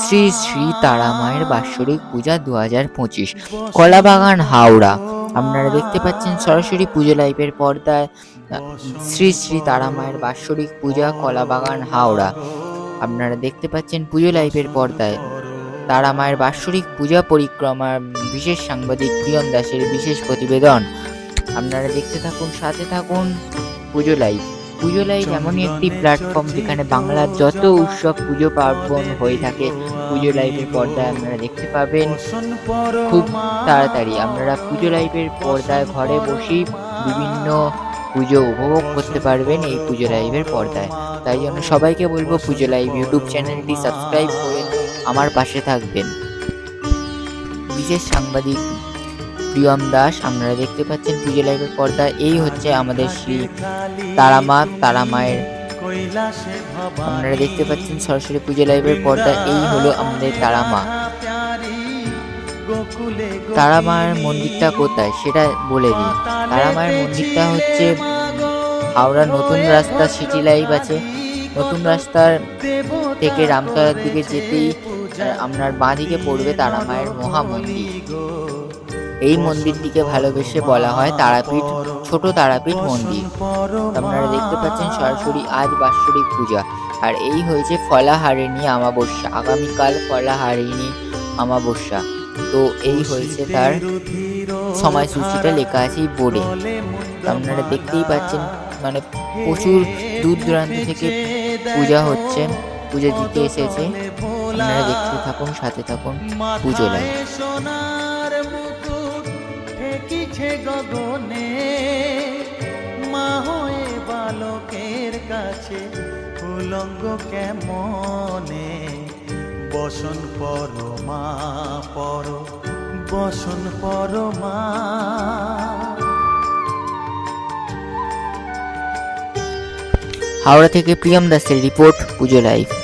শ্রী শ্রী তারা মায়ের বাৎসরিক পূজা দু হাজার পঁচিশ, কলাবাগান, হাওড়া। আপনারা দেখতে পাচ্ছেন সরাসরি পুজো লাইভের পর্দায় শ্রী শ্রী তারা মায়ের বাৎসরিক পূজা, কলাবাগান, হাওড়া। আপনারা দেখতে পাচ্ছেন পুজো লাইভের পর্দায় তারা মায়ের বাৎসরিক পূজা পরিক্রমার বিশেষ সাংবাদিক প্রিয়ম দাসের বিশেষ প্রতিবেদন। আপনারা দেখতে থাকুন, সাথে থাকুন পুজো লাইভ। পুজো লাইভ এমনই একটি প্ল্যাটফর্ম যেখানে বাংলার যত উৎসব পুজো পার্বণ হয়ে থাকে, পুজো লাইভের পর্দায় আপনারা দেখতে পাবেন। খুব তাড়াতাড়ি আপনারা পুজো লাইভের পর্দায় ঘরে বসেই বিভিন্ন পুজো উপভোগ করতে পারবেন এই পুজো লাইভের পর্দায়। তাই জন্য সবাইকে বলব পুজো লাইভ ইউটিউব চ্যানেলটি সাবস্ক্রাইব করে আমার পাশে থাকবেন। বিশেষ সাংবাদিক প্রিয়ম দাস, আপনারা দেখতে পাচ্ছেন পুজো লাইভের পর্দা। এই হচ্ছে আমাদের শ্রী তারামা তারা মায়ের আপনারা দেখতে পাচ্ছেন সরাসরি পুজো লাইভের পর্দা। এই হলো আমাদের তারা মা তারা মায়ের মন্দিরটা কোথায় সেটা বলে দিই। তারা মায়ের মন্দিরটা হচ্ছে হাওড়া নতুন রাস্তা সিটি লাইভ আছে। নতুন রাস্তার থেকে রামতলার দিকে যেতেই আপনার বাঁ দিকে পড়বে তারা মায়ের মহা মন্দির এই মন্দিরটিকে ভালোবেসে বলা হয় তারাপীঠ, ছোট তারাপীঠ মন্দির। আপনারা দেখতে পাচ্ছেন সরাসরি আজ বাৎসরিক পূজা। আর এই হয়েছে ফলাহারিণী আমাবস্যা আগামীকাল ফলাহারিণী আমাবস্যা তো এই হয়েছে তার সময়সূচিটা লেখা আছে এই বোর্ডে। আপনারা দেখতেই পাচ্ছেন মানে প্রচুর দূর দূরান্ত থেকে পূজা হচ্ছে, পূজা দিতে এসেছে। আপনারা দেখতে থাকুন, সাথে থাকুন, পুজো মুকুট ঠেকিছে গগনে, মা হয়ে বালকের কাছে, উলঙ্গ কেমনে? বসন পরমা পর, বসন পরমা হাওড়া থেকে প্রিয়ম দাসের রিপোর্ট, পুজো লাইভ।